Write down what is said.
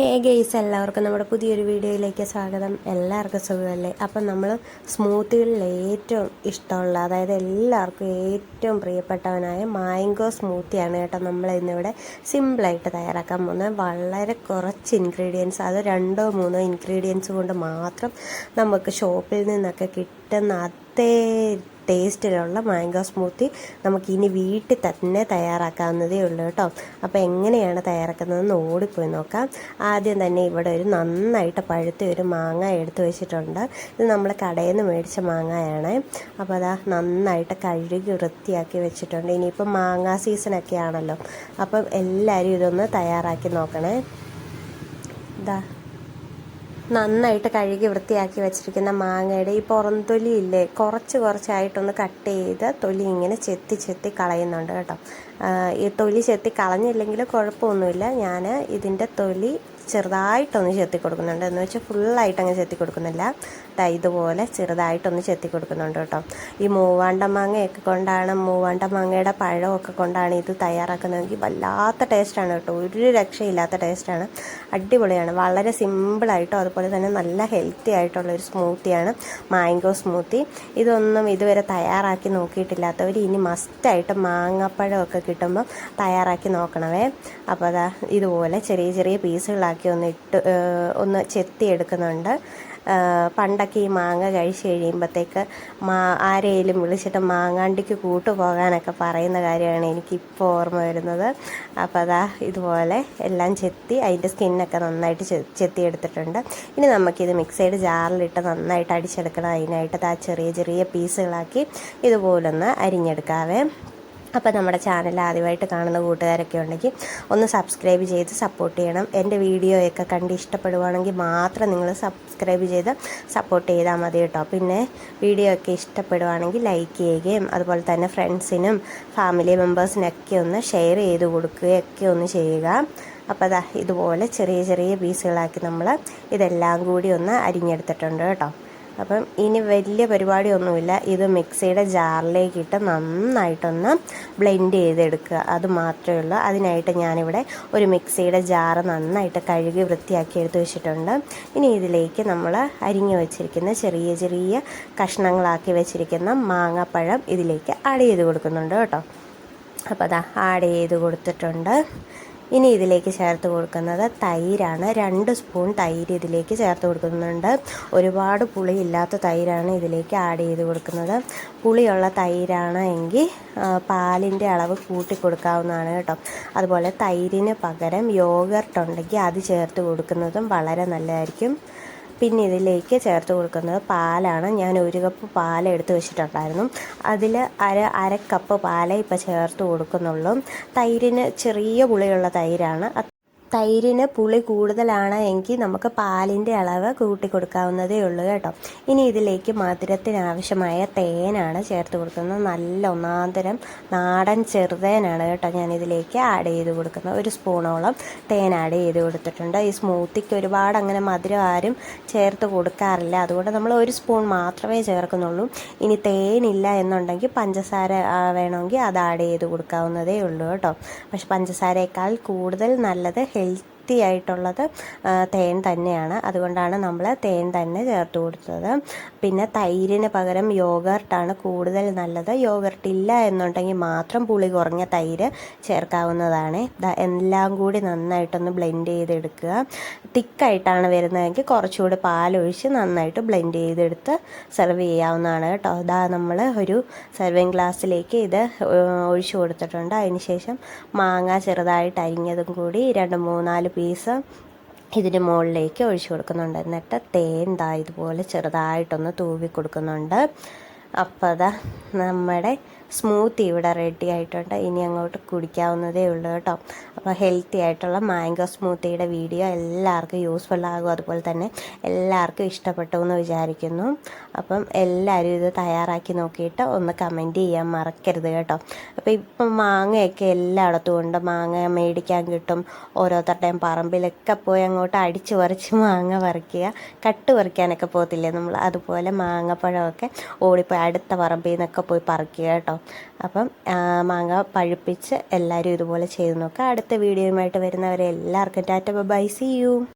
ഹേ guys എല്ലാവർക്കും നമ്മുടെ പുതിയൊരു വീഡിയോയിലേക്ക് സ്വാഗതം. എല്ലാവർക്കും സുഖമല്ലേ? അപ്പം നമ്മൾ സ്മൂത്തികളിൽ ഏറ്റവും ഇഷ്ടമുള്ള അതായത് എല്ലാവർക്കും ഏറ്റവും പ്രിയപ്പെട്ടവനായ മാംഗോ സ്മൂത്തിയാണ് കേട്ടോ നമ്മൾ ഇന്നിവിടെ സിമ്പിളായിട്ട് തയ്യാറാക്കാൻ പോകുന്നത്. വളരെ കുറച്ച് ഇൻഗ്രീഡിയൻസ് അത് രണ്ടോ മൂന്നോ ഇൻഗ്രീഡിയൻസ് കൊണ്ട് മാത്രം നമുക്ക് ഷോപ്പിൽ നിന്നൊക്കെ കിട്ടുന്ന അതേ ടേസ്റ്റിലുള്ള മാംഗോ സ്മൂത്തി നമുക്ക് ഇനി വീട്ടിൽ തന്നെ തയ്യാറാക്കാവുന്നതേ ഉള്ളൂ കേട്ടോ. അപ്പോൾ എങ്ങനെയാണ് തയ്യാറാക്കുന്നതെന്ന് ഓടിപ്പോയി നോക്കാം. ആദ്യം തന്നെ ഇവിടെ ഒരു നന്നായിട്ട് പഴുത്ത ഒരു മാങ്ങ എടുത്തു വെച്ചിട്ടുണ്ട്. ഇത് നമ്മൾ കടയിൽ നിന്ന് മേടിച്ച മാങ്ങയാണ്. അപ്പോൾ അതാ നന്നായിട്ട് കഴുകി വൃത്തിയാക്കി വെച്ചിട്ടുണ്ട്. ഇനിയിപ്പോൾ മാങ്ങ സീസണൊക്കെ ആണല്ലോ. അപ്പം എല്ലാവരും ഇതൊന്ന് തയ്യാറാക്കി നോക്കണേ. ഇതാ. നന്നായിട്ട് കഴുകി വൃത്തിയാക്കി വെച്ചിരിക്കുന്ന മാങ്ങയുടെ ഈ പുറംതൊലി ഇല്ലേ കുറച്ച് കുറച്ചായിട്ടൊന്ന് കട്ട് ചെയ്ത് തൊലി ഇങ്ങനെ ചെത്തി ചെത്തി കളയുന്നുണ്ട് കേട്ടോ. ഈ തൊലി ചെത്തി കളഞ്ഞില്ലെങ്കിൽ കുഴപ്പമൊന്നുമില്ല. ഞാൻ ഇതിന്റെ തൊലി ചെറുതായിട്ടൊന്ന് ചെത്തി കൊടുക്കുന്നുണ്ട് എന്ന് വെച്ചാൽ ഫുള്ളായിട്ട് അങ്ങ് ചെത്തി കൊടുക്കുന്നില്ല ഇതുപോലെ ചെറുതായിട്ടൊന്ന് ചെത്തി കൊടുക്കുന്നുണ്ട് കേട്ടോ. ഈ മൂവാണ്ട മാങ്ങയൊക്കെ കൊണ്ടാണ് മൂവാണ്ട മാങ്ങയുടെ പഴമൊക്കെ കൊണ്ടാണ് ഇത് തയ്യാറാക്കുന്നതെങ്കിൽ വല്ലാത്ത ടേസ്റ്റാണ് കേട്ടോ. ഒരു രക്ഷയില്ലാത്ത ടേസ്റ്റാണ്. അടിപൊളിയാണ്. വളരെ സിമ്പിളായിട്ടും അതുപോലെ തന്നെ നല്ല ഹെൽത്തി ആയിട്ടുള്ള ഒരു സ്മൂത്തിയാണ് മാംഗോ സ്മൂത്തി. ഇതൊന്നും ഇതുവരെ തയ്യാറാക്കി നോക്കിയിട്ടില്ലാത്തവർ ഇനി മസ്റ്റായിട്ട് മാങ്ങാപ്പഴമൊക്കെ കിട്ടുമ്പോൾ തയ്യാറാക്കി നോക്കണമേ. അപ്പോൾ അതാ ഇതുപോലെ ചെറിയ ചെറിയ പീസുകളാക്കി ഒന്ന് ഇട്ട് ഒന്ന് ചെത്തി എടുക്കുന്നുണ്ട് പണ്ടൊക്കെ ഈ മാങ്ങ കഴിച്ച് കഴിയുമ്പോഴത്തേക്ക് മാ ആരെയും വിളിച്ചിട്ട് മാങ്ങാണ്ടിക്ക് കൂട്ടു പോകാനൊക്കെ പറയുന്ന കാര്യമാണ് എനിക്കിപ്പോൾ ഓർമ്മ വരുന്നത്. അപ്പോൾ അതാ ഇതുപോലെ എല്ലാം ചെത്തി അതിന്റെ സ്കിന്നൊക്കെ നന്നായിട്ട് ചെത്തി എടുത്തിട്ടുണ്ട് ഇനി നമുക്കിത് മിക്സൈഡ് ജാറിലിട്ട് നന്നായിട്ട് അടിച്ചെടുക്കണം. അതിനായിട്ട് ആ ചെറിയ ചെറിയ പീസുകളാക്കി ഇതുപോലൊന്ന് അരിഞ്ഞെടുക്കാവേ. അപ്പോൾ നമ്മുടെ ചാനൽ ആദ്യമായിട്ട് കാണുന്ന കൂട്ടുകാരൊക്കെ ഉണ്ടെങ്കിൽ ഒന്ന് സബ്സ്ക്രൈബ് ചെയ്ത് സപ്പോർട്ട് ചെയ്യണം. എന്റെ വീഡിയോയൊക്കെ കണ്ട് ഇഷ്ടപ്പെടുവാണെങ്കിൽ മാത്രം നിങ്ങൾ സബ്സ്ക്രൈബ് ചെയ്ത് സപ്പോർട്ട് ചെയ്താൽ മതി കേട്ടോ. പിന്നെ വീഡിയോ ഒക്കെ ഇഷ്ടപ്പെടുവാണെങ്കിൽ ലൈക്ക് ചെയ്യുകയും അതുപോലെ തന്നെ ഫ്രണ്ട്സിനും ഫാമിലി മെമ്പേഴ്സിനൊക്കെ ഒന്ന് ഷെയർ ചെയ്ത് കൊടുക്കുകയൊക്കെ ഒന്ന് ചെയ്യുക. അപ്പോൾ അതാ ഇതുപോലെ ചെറിയ ചെറിയ പീസുകളാക്കി നമ്മൾ ഇതെല്ലാം കൂടി ഒന്ന് അരിഞ്ഞെടുത്തിട്ടുണ്ട് കേട്ടോ. അപ്പം ഇനി വലിയ പരിപാടിയൊന്നുമില്ല. ഇത് മിക്സിയുടെ ജാറിലേക്ക് ഇട്ട് നന്നായിട്ടൊന്ന് ബ്ലെൻഡ് ചെയ്തെടുക്കുക. അത് മാത്രമേ ഉള്ളൂ. അതിനായിട്ട് ഞാനിവിടെ ഒരു മിക്സിയുടെ ജാറ് നന്നായിട്ട് കഴുകി വൃത്തിയാക്കി എടുത്ത് വെച്ചിട്ടുണ്ട്. ഇനി ഇതിലേക്ക് നമ്മൾ അരിഞ്ഞു വെച്ചിരിക്കുന്ന ചെറിയ ചെറിയ കഷ്ണങ്ങളാക്കി വെച്ചിരിക്കുന്ന മാങ്ങാപ്പഴം ഇതിലേക്ക് ആഡ് ചെയ്ത് കൊടുക്കുന്നുണ്ട് കേട്ടോ. അപ്പോൾ അതാ ആഡ് ചെയ്ത് കൊടുത്തിട്ടുണ്ട്. ഇനി ഇതിലേക്ക് ചേർത്ത് കൊടുക്കുന്നത് തൈരാണ്. രണ്ട് സ്പൂൺ തൈര് ഇതിലേക്ക് ചേർത്ത് കൊടുക്കുന്നുണ്ട്. ഒരുപാട് പുളി ഇല്ലാത്ത തൈരാണ് ഇതിലേക്ക് ആഡ് ചെയ്ത് കൊടുക്കുന്നത്. പുളിയുള്ള തൈരാണ് എങ്കിൽ പാലിന്റെ അളവ് കൂട്ടി കൊടുക്കാവുന്നതാണ് കേട്ടോ. അതുപോലെ തൈരിന് പകരം യോഗർട്ട് ഉണ്ടെങ്കിൽ അത് ചേർത്ത് കൊടുക്കുന്നതും വളരെ നല്ലതായിരിക്കും. പിന്നെ ഇതിലേക്ക് ചേർത്ത് കൊടുക്കുന്നത് പാലാണ്. ഞാൻ ഒരു കപ്പ് പാൽ എടുത്ത് വെച്ചിട്ടുണ്ടായിരുന്നു. അതിൽ അര അര കപ്പ് പാലേ ഇപ്പോൾ ചേർത്ത് കൊടുക്കുന്നുള്ളൂ. തൈരിന് ചെറിയ പുളിയുള്ള തൈരാണ്. തൈരിന് പുളി കൂടുതലാണ് എങ്കിൽ നമുക്ക് പാലിന്റെ അളവ് കൂട്ടി കൊടുക്കാവുന്നതേ ഉള്ളൂ കേട്ടോ. ഇനി ഇതിലേക്ക് മധുരത്തിന് ആവശ്യമായ തേനാണ് ചേർത്ത് കൊടുക്കുന്നത്. നല്ല ഒന്നാന്തരം നാടൻ ചെറുതേനാണ് കേട്ടോ ഞാൻ ഇതിലേക്ക് ആഡ് ചെയ്ത് കൊടുക്കുന്നത്. ഒരു സ്പൂണോളം തേൻ ആഡ് ചെയ്ത് കൊടുത്തിട്ടുണ്ട്. ഈ സ്മൂത്തിക്ക് ഒരുപാട് അങ്ങനെ മധുരം ആരും ചേർത്ത് കൊടുക്കാറില്ല. അതുകൊണ്ട് നമ്മൾ ഒരു സ്പൂൺ മാത്രമേ ചേർക്കുന്നുള്ളൂ. ഇനി തേനില്ല എന്നുണ്ടെങ്കിൽ പഞ്ചസാര വേണമെങ്കിൽ അത് ആഡ് ചെയ്ത് കൊടുക്കാവുന്നതേ ഉള്ളൂ കേട്ടോ. പക്ഷെ പഞ്ചസാരയേക്കാൾ കൂടുതൽ നല്ലത് ഹെൽത്തി ആയിട്ടുള്ളത് തേൻ തന്നെയാണ്. അതുകൊണ്ടാണ് നമ്മൾ തേൻ തന്നെ ചേർത്ത് കൊടുത്തത്. പിന്നെ തൈരിന് പകരം യോഗർട്ടാണ് കൂടുതൽ നല്ലത്. യോഗർട്ട് ഇല്ല എന്നുണ്ടെങ്കിൽ മാത്രം പുളി കുറഞ്ഞ തൈര് ചേർക്കാവുന്നതാണ്. എല്ലാം കൂടി നന്നായിട്ടൊന്ന് ബ്ലെൻഡ് ചെയ്തെടുക്കുക. തിക്കായിട്ടാണ് വരുന്നതെങ്കിൽ കുറച്ചുകൂടി പാലൊഴിച്ച് നന്നായിട്ട് ബ്ലെൻഡ് ചെയ്തെടുത്ത് സെർവ് ചെയ്യാവുന്നതാണ് കേട്ടോ. അതാ നമ്മൾ ഒരു സെർവിങ് ഗ്ലാസ്സിലേക്ക് ഇത് ഒഴിച്ചു കൊടുത്തിട്ടുണ്ട്. അതിനുശേഷം മാങ്ങ ചെറുതായിട്ട് അരിഞ്ഞതും കൂടി രണ്ട് മൂന്നാൽ പീസ് ഇതിന് മുകളിലേക്ക് ഒഴിച്ചു കൊടുക്കുന്നുണ്ട്. എന്നിട്ട് തേൻ ഇതുപോലെ ചെറുതായിട്ടൊന്ന് തൂവി കൊടുക്കുന്നുണ്ട്. അപ്പോൾ അതാ നമ്മുടെ സ്മൂത്തി ഇവിടെ റെഡി ആയിട്ടുണ്ട്. ഇനി അങ്ങോട്ട് കുടിക്കാവുന്നതേ ഉള്ളൂ കേട്ടോ. അപ്പോൾ ഹെൽത്തി ആയിട്ടുള്ള മാംഗോ സ്മൂത്തിയുടെ വീഡിയോ എല്ലാവർക്കും യൂസ്ഫുൾ ആകും. അതുപോലെ തന്നെ എല്ലാവർക്കും ഇഷ്ടപ്പെട്ടു എന്ന് വിചാരിക്കുന്നു. അപ്പം എല്ലാവരും ഇത് തയ്യാറാക്കി നോക്കിയിട്ട് ഒന്ന് കമന്റ് ചെയ്യാൻ മറക്കരുത് കേട്ടോ. അപ്പോൾ ഇപ്പം മാങ്ങയൊക്കെ എല്ലായിടത്തും ഉണ്ട്. മാങ്ങ മേടിക്കാൻ കിട്ടും. ഓരോരുത്തരുടെയും പറമ്പിലൊക്കെ പോയി അങ്ങോട്ട് അടിച്ച് പറിച്ച് മാങ്ങ പറിക്കുക. കട്ട് പറിക്കാനൊക്കെ പോകത്തില്ലേ നമ്മൾ? അതുപോലെ മാങ്ങപ്പഴമൊക്കെ ഓടിപ്പോയി അടുത്ത പറമ്പിൽ നിന്നൊക്കെ പോയി പറിക്കുക കേട്ടോ. അപ്പം മാങ്ങ പഴുപ്പിച്ച് എല്ലാവരും ഇതുപോലെ ചെയ്ത് നോക്കുക അടുത്ത വീഡിയോയുമായിട്ട് വരുന്നവരെ എല്ലാവർക്കും ടാറ്റ ബൈ സി യു.